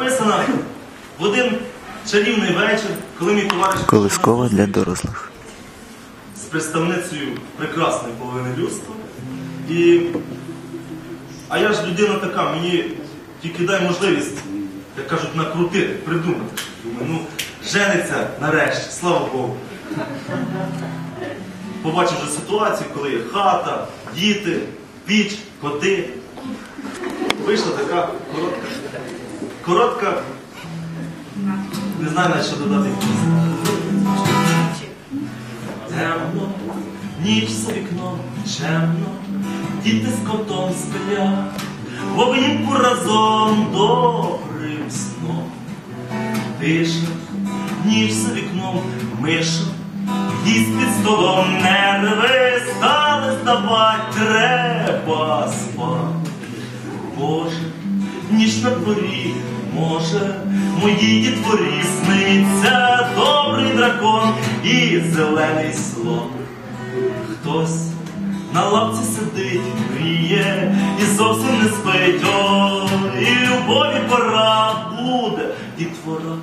Написано в один чарівний вечір, коли мій товариш Колискова для дорослих. з представницею прекрасної половини людства. І... А я ж людина така, мені тільки дай можливість, як кажуть, накрутити, придумати. Думаю, ну, жениться нарешті, слава Богу. Побачив вже ситуацію, коли є хата, діти, піч, коти. Вийшла така коротка. Коротка. Не знаю навіть, що додати. Темно, ніч за вікном чемно, діти з котом сплять, в обнімку разом добрим сном. Тиша, ніч за вікном, миша, їсть під столом нерви стали здавать, треба спати. Боже, ніч на дворі, може, моїй дітворі сниться добрий дракон і зелений слон. Хтось на лавці сидить, гріє і зовсім не спить, о, і любові пора буде дітвора.